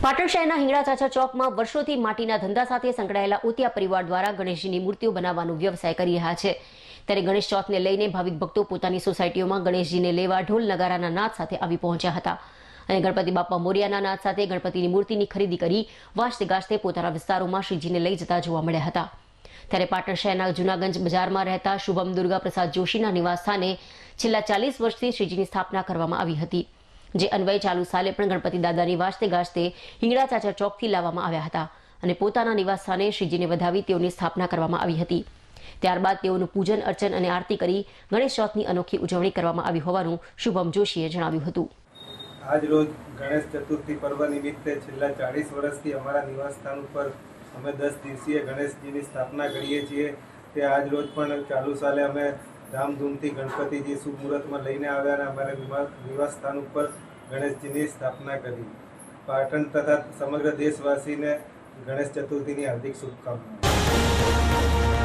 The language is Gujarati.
પાટણ શહેરના હિંગળા ચાચા ચોકમાં વર્ષોથી માટીના ધંધા સાથે સંકળાયેલા ઉતિયા પરિવાર દ્વારા ગણેશજીની મૂર્તિઓ બનાવવાનો વ્યવસાય કરી રહ્યા છે. ત્યારે ગણેશ ચોથને લઈને ભાવિક ભક્તો પોતાની સોસાયટીઓમાં ગણેશજીને લેવા ઢોલ નગારાના નાદ સાથે આવી પહોંચ્યા હતા. અને ગણપતિ બાપા મોરિયાના નાદ સાથે ગણપતિની મૂર્તિની ખરીદી કરી વાજતે ગાજતે પોતાના વિસ્તારોમાં શ્રીજીને લઈ જતા જોવા મળ્યા હતા. ત્યારે પાટણ શહેરના જૂનાગંજ બજારમાં રહેતા શુભમ દુર્ગા પ્રસાદ જોશીના નિવાસ સ્થાને છેલ્લા ચાલીસ વર્ષથી શ્રીજીની સ્થાપના કરવામાં આવી હતી. જે અન્વયે ચાલુ સાલે પણ ગણપતિ દાદાની વાજતે ગાજતે હિંગળા ચાચા ચોકથી લાવવામાં આવ્યા હતા અને પોતાના નિવાસ સ્થાને શ્રીજીને વધાવી તેઓની સ્થાપના કરવામાં આવી હતી. ત્યારબાદ તેઓનું પૂજન, અર્ચન અને આરતી કરી ગણેશ ચોથની અનોખી ઉજવણી કરવામાં આવી હોવાનું શુભમ જોશીએ જણાવ્યું હતું. આજ રોજ ગણેશ ચતુર્થી પર્વ નિમિત્તે છેલ્લા ચાળીસ વર્ષથી અમારા નિવાસસ્થાન ઉપર અમે દસ દિવસીય ગણેશજીની સ્થાપના કરીએ છીએ. તે આજ રોજ પણ ચાલુ સાલે અમે ધામધૂમથી ગણપતિજી શુભ મુહૂર્તમાં લઈને આવ્યા અને અમારા નિવાસ સ્થાન ઉપર ગણેશજીની સ્થાપના કરી. પાટણ તથા સમગ્ર દેશવાસીને ગણેશ ચતુર્થીની હાર્દિક શુભકામનાઓ.